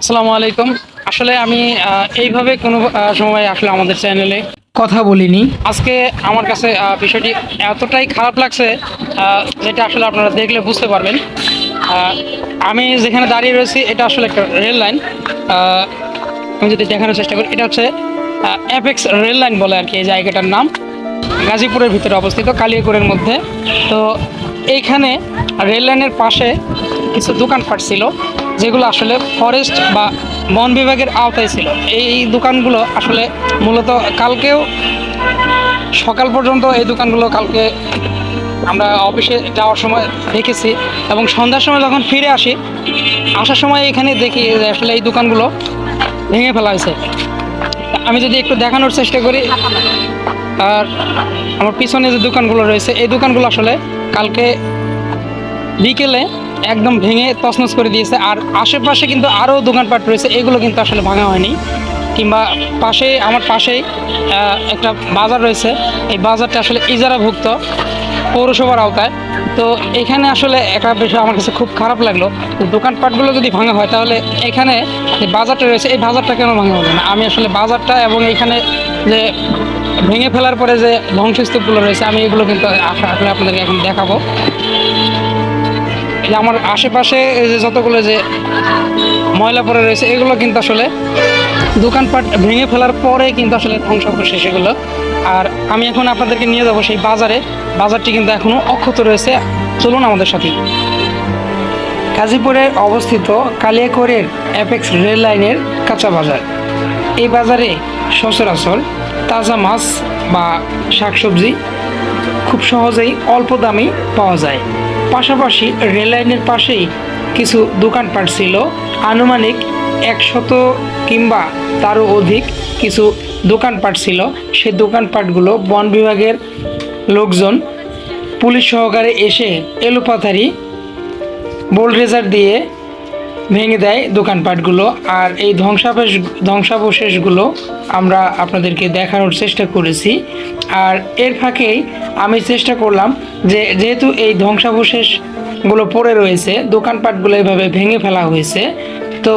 আসসালামু আলাইকুম। আসলে আমি এইভাবে কোনো সময় আসলে আমাদের চ্যানেলে কথা বলিনি। আজকে আমার কাছে বিষয়টি এতটাই খারাপ লাগছে যেটা আসলে আপনারা দেখলে বুঝতে পারবেন। আমি যেখানে দাঁড়িয়ে রয়েছি, এটা আসলে একটা রেল লাইন। আমি যদি দেখানোর চেষ্টা করি, এটা হচ্ছে অ্যাপেক্স রেল লাইন বলে আর কি এই জায়গাটার নাম। গাজীপুরের ভিতরে অবস্থিত, কালিয়াকুরের মধ্যে। তো এইখানে রেল লাইনের পাশে কিছু দোকানপাট ছিল, যেগুলো আসলে ফরেস্ট বা বন বিভাগের আওতায় ছিল। এই দোকানগুলো আসলে মূলত কালকেও, সকাল পর্যন্ত এই দোকানগুলো কালকে আমরা অফিসে যাওয়ার সময় দেখেছি এবং সন্ধ্যার সময় যখন ফিরে আসি, আসার সময় এখানে দেখি যে আসলে এই দোকানগুলো ভেঙে ফেলা হয়েছে। আমি যদি একটু দেখানোর চেষ্টা করি। আর আমার পিছনে যে দোকানগুলো রয়েছে, এই দোকানগুলো আসলে কালকে বিকেলে একদম ভেঙে তছনছ করে দিয়েছে। আর আশেপাশে কিন্তু আরও দোকানপাট রয়েছে, এগুলো কিন্তু আসলে ভাঙা হয়নি। কিংবা পাশে, আমার পাশেই একটা বাজার রয়েছে। এই বাজারটা আসলে ইজারাভুক্ত। পৌরসভার আওতায়। তো এখানে আসলে একটা বিষয় আমার কাছে খুব খারাপ লাগল। দোকানপাটগুলো যদি ভাঙা হয়, তাহলে এখানে যে বাজারটা রয়েছে, এই বাজারটা কেন ভাঙা হবে না? আমি আসলে বাজারটা এবং এখানে যে ভেঙে ফেলার পরে যে ধ্বংসস্তূপগুলো রয়েছে, আমি এগুলো কিন্তু আস- আসলে আপনাদেরকে এখন দেখাবো। যে আমার আশেপাশে যে যতগুলো যে ময়লা পড়ে রয়েছে, এগুলো কিন্তু আসলে দোকানপাট ভেঙে ফেলার পরে কিন্তু আসলে ধ্বংস করছে সেগুলো। আর আমি এখন আপনাদেরকে নিয়ে যাব সেই বাজারে। বাজারটি কিন্তু এখনও অক্ষত রয়েছে। চলুন আমাদের সাথে। গাজীপুরে অবস্থিত কালিয়াকৈরের অ্যাপেক্স রেল লাইনের কাঁচা বাজার। এই বাজারে সচরাচর তাজা মাছ বা শাকসবজি খুব সহজেই অল্প দামেই পাওয়া যায়। পাশাপাশি রেল লাইনের পাশেই কিছু দোকানপাট ছিল। আনুমানিক একশত কিংবা তারও অধিক কিছু দোকানপাট ছিল। সেই দোকানপাটগুলো বন বিভাগের লোকজন পুলিশ সহকারে এসে এলোপাথারি বোলরেজার দিয়ে ভেঙে দেয় দোকানপাটগুলো। আর এই ধ্বংসাবশেষ ধ্বংসাবশেষগুলো আমরা আপনাদেরকে দেখানোর চেষ্টা করেছি। আর এর ফাঁকেই আমি চেষ্টা করলাম যে, যেহেতু এই ধ্বংসাবশেষগুলো পড়ে রয়েছে, দোকানপাটগুলো এভাবে ভেঙে ফেলা হয়েছে, তো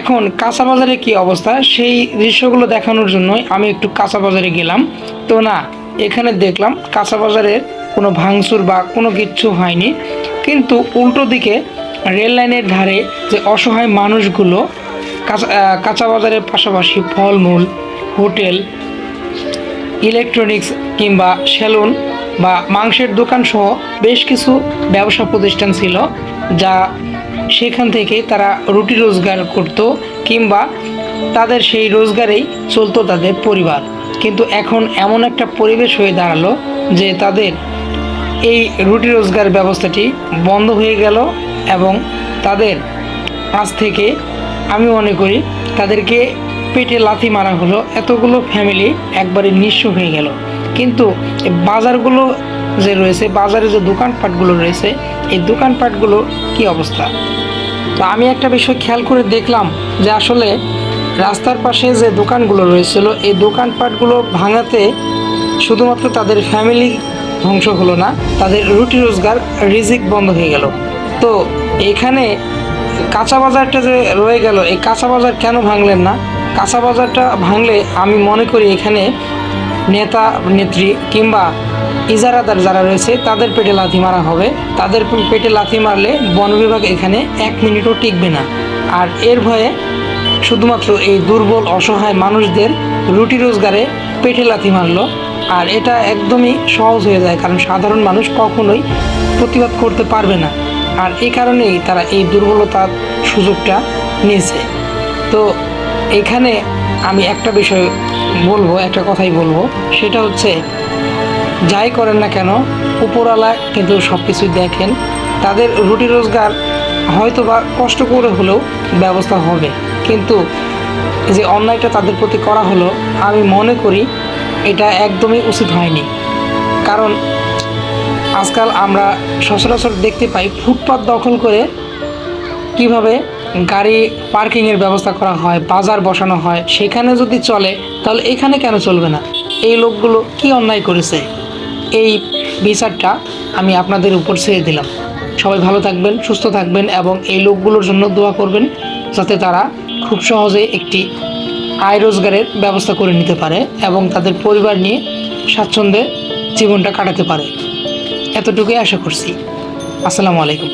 এখন কাঁচা বাজারে কী অবস্থা? সেই দৃশ্যগুলো দেখানোর জন্যই আমি একটু কাঁচা বাজারে গেলাম। তো না, এখানে দেখলাম কাঁচা বাজারের কোনো ভাঙচুর বা কোনো কিচ্ছু হয়নি। কিন্তু উল্টো দিকে রেল লাইনের ধারে যে অসহায় মানুষগুলো কাঁচা বাজারের পাশাপাশি ফলমূল, হোটেল, ইলেকট্রনিক্স কিংবা সেলুন বা মাংসের দোকান সহ বেশ কিছু ব্যবসা প্রতিষ্ঠান ছিল, যা সেখান থেকে তারা রুটি রোজগার করত কিংবা তাদের সেই রোজগারেই চলতো তাদের পরিবার। কিন্তু এখন এমন একটা পরিবেশ হয়ে দাঁড়াল যে তাদের এই রুটি রোজগার ব্যবস্থাটি বন্ধ হয়ে গেল এবং তাদের কাছ থেকে আমি মনে করি তাদেরকে পেটে লাথি মারা হলো। এতগুলো ফ্যামিলি একবারে নিঃস্ব হয়ে গেল। কিন্তু বাজারগুলো যে রয়েছে, বাজারে যে দোকানপাটগুলো রয়েছে, এই দোকানপাটগুলো কি অবস্থা? তো আমি একটা বিষয় খেয়াল করে দেখলাম যে আসলে রাস্তার পাশে যে দোকানগুলো রয়েছিল, এই দোকানপাটগুলো ভাঙাতে শুধুমাত্র তাদের ফ্যামিলি ধ্বংস হলো না, তাদের রুটি রোজগার রিজিক বন্ধ হয়ে গেল। তো এখানে কাঁচা বাজারটা যে রয়ে গেল, এই কাঁচা বাজার কেন ভাঙলেন না? কাঁচা বাজারটা ভাঙলে আমি মনে করি এখানে নেতা, নেত্রী কিংবা ইজারাদার যারা রয়েছে, তাদের পেটে লাথি মারা হবে। তাদের পেটে লাথি মারলে বন বিভাগ এখানে এক মিনিটও টিকবে না। আর এর ভয়ে শুধুমাত্র এই দুর্বল, অসহায় মানুষদের রুটি রোজগারে পেটে লাথি মারলো। আর এটা একদমই সহজ হয়ে যায়, কারণ সাধারণ মানুষ কখনোই প্রতিবাদ করতে পারবে না। আর এই কারণেই তারা এই দুর্বলতার সুযোগটা নিয়েছে। তো এখানে আমি একটা বিষয় বলব, একটা কথাই বলব। সেটা হচ্ছে, যাই করেন না কেন, উপরওয়ালা কিন্তু সব কিছুই দেখেন। তাদের রুটি রোজগার হয়তো বা কষ্ট করে হলেও ব্যবস্থা হবে। কিন্তু যে অন্যায়টা তাদের প্রতি করা হলো, আমি মনে করি এটা একদমই উচিত হয়নি। কারণ আজকাল আমরা সচরাচর দেখতে পাই, ফুটপাত দখল করে কীভাবে গাড়ি পার্কিংয়ের ব্যবস্থা করা হয়, বাজার বসানো হয়, সেখানে যদি চলে, তাহলে এখানে কেন চলবে না? এই লোকগুলো কি অন্যায় করেছে? এই বিচারটা আমি আপনাদের উপর ছেড়ে দিলাম। সবাই ভালো থাকবেন, সুস্থ থাকবেন এবং এই লোকগুলোর জন্য দোয়া করবেন যাতে তারা খুব সহজে একটি আয় রোজগারের ব্যবস্থা করে নিতে পারে এবং তাদের পরিবার নিয়ে স্বাচ্ছন্দ্যে জীবনটা কাটাতে পারে। এতটুকুই আশা করছি। আসসালামু আলাইকুম।